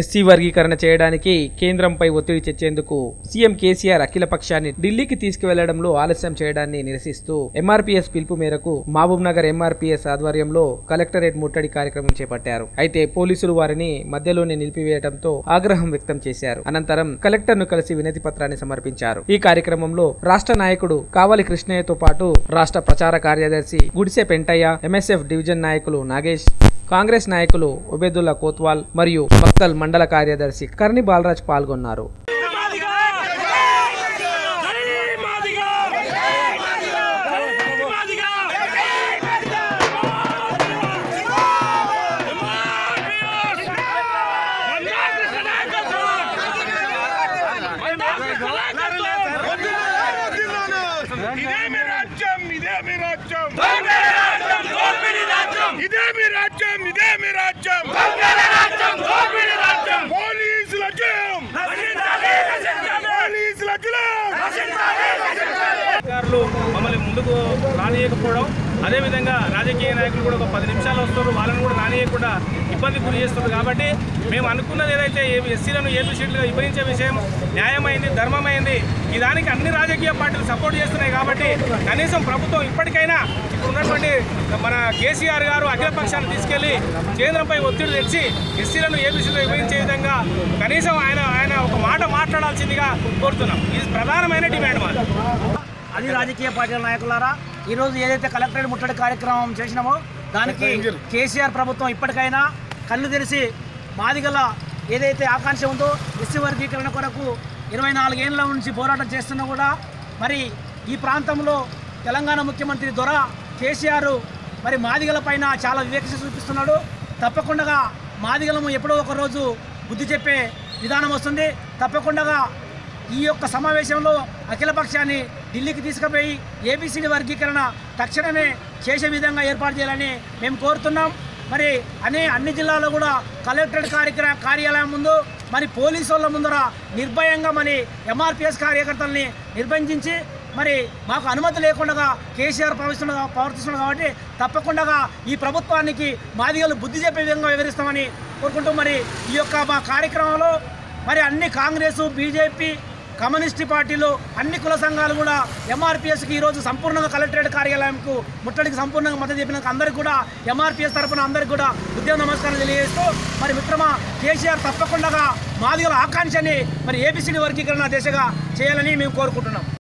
SC వర్గీకరణ చేయడానికి కేంద్రంపై ఒత్తిడి తెచ్చేందుకు సీఎం కేసీఆర్ అఖిల పక్షాన్ని ఢిల్లీకి తీసుకువెళ్ళడంలో ఆలస్యం చేయడాన్ని నిరసిస్తూ ఎంఆర్పీఎస్ పిలుపు మేరకు మహబూబ్ నగర్ ఎంఆర్పీఎస్ ఆధ్వర్యంలో కలెక్టరేట్ ముట్టడి కార్యక్రమం చేపట్టారు. అయితే పోలీసులు వారిని మధ్యలోనే నిలిపివేయడంతో ఆగ్రహం వ్యక్తం చేశారు. అనంతరం కలెక్టర్ను కలిసి వినతి పత్రాన్ని సమర్పించారు. ఈ కార్యక్రమంలో రాష్ట్ర నాయకుడు కావలి కృష్ణయ్యతో పాటు రాష్ట్ర ప్రచార కార్యదర్శి గుడిసె పెంటయ్య ఎంఎస్ఎఫ్ డివిజన్ నాయకులు నాగేష్ కాంగ్రెస్ నాయకులు ఉబేదుల్లా కోత్వాల్ మరియు మక్తల్ మండల కార్యదర్శి కర్ణి బాలరాజ్ పాల్గొన్నారు. ఇదే మీ రాజ్యం ఇదే మీ రాజ్యం ఇదే మీ రాజ్యం ఇదే మీ రాజ్యం పోలీసుల జయం పోలీసుల జయం నాయకులు మమ్మల్ని ముందుకు రానియకపోవడం అదేవిధంగా రాజకీయ నాయకులు కూడా ఒక పది నిమిషాలు వస్తారు వాళ్ళని కూడా రానియకుండా ఇబ్బంది గురి చేస్తుంది కాబట్టి మేము అనుకున్నది ఏదైతే ఎస్సీలను ఏబిసిడ్లుగా విభజించే విషయం న్యాయమైంది ధర్మమైంది ఈ దానికి అన్ని రాజకీయ పార్టీలు సపోర్ట్ చేస్తున్నాయి కాబట్టి కనీసం ప్రభుత్వం ఇప్పటికైనా ఉన్నటువంటి మన కేసీఆర్ గారు అఖిల తీసుకెళ్ళి కేంద్రంపై ఒత్తిడి తెచ్చి ఎస్సీలను ఏబిసిలో విభజించే విధంగా కనీసం ఆయన ఆయన ఒక మాట మాట్లాడాల్సిందిగా కోరుతున్నాం. ఇది ప్రధానమైన డిమాండ్ మాది. అన్ని రాజకీయ పార్టీల నాయకులారా ఈరోజు ఏదైతే కలెక్టరేట్ ముట్టడి కార్యక్రమం చేసినామో దానికి కేసీఆర్ ప్రభుత్వం ఇప్పటికైనా కళ్ళు తెరిచి మాదిగల ఏదైతే ఆకాంక్ష ఉందో ఎస్సీ వర్గీకరణ కొరకు ఇరవై నాలుగేళ్ళ నుంచి పోరాటం చేస్తున్నా కూడా మరి ఈ ప్రాంతంలో తెలంగాణ ముఖ్యమంత్రి దొర కేసీఆర్ మరి మాదిగల పైన చాలా వివక్ష చూపిస్తున్నాడు. తప్పకుండా మాదిగలము ఎప్పుడో ఒక రోజు బుద్ధి చెప్పే విధానం వస్తుంది. తప్పకుండా ఈ యొక్క సమావేశంలో అఖిలపక్షాన్ని ఢిల్లీకి తీసుకుపోయి ఏబిసిడి వర్గీకరణ తక్షణమే చేసే విధంగా ఏర్పాటు చేయాలని మేము కోరుతున్నాం. మరి అనే అన్ని జిల్లాల్లో కూడా కలెక్టరేట్ కార్యక్రమ కార్యాలయం ముందు మరి పోలీసు వాళ్ళ ముందర నిర్భయంగా మరి ఎంఆర్పిఎస్ కార్యకర్తల్ని నిర్బంధించి మరి మాకు అనుమతి లేకుండా కేసీఆర్ ప్రవర్తిస్తున్న ప్రవర్తిస్తున్నాడు కాబట్టి తప్పకుండా ఈ ప్రభుత్వానికి మాదిగలు బుద్ధి చెప్పే విధంగా వివరిస్తామని కోరుకుంటూ మరి ఈ యొక్క మా కార్యక్రమంలో మరి అన్ని కాంగ్రెస్ బీజేపీ కమ్యూనిస్ట్ పార్టీలు అన్ని కుల సంఘాలు కూడా ఎంఆర్పిఎస్కి ఈరోజు సంపూర్ణంగా కలెక్టరేట్ కార్యాలయంకు ముట్టడికి సంపూర్ణంగా మద్దతు చెప్పినాక అందరికీ కూడా ఎంఆర్పిఎస్ తరఫున అందరికీ కూడా ఉద్యమ నమస్కారం తెలియజేస్తూ మరి మిత్రమా కేసీఆర్ తప్పకుండా మాదిగల ఆకాంక్షని మరి ఏబిసిడి వర్గీకరణ దిశగా చేయాలని మేము కోరుకుంటున్నాం.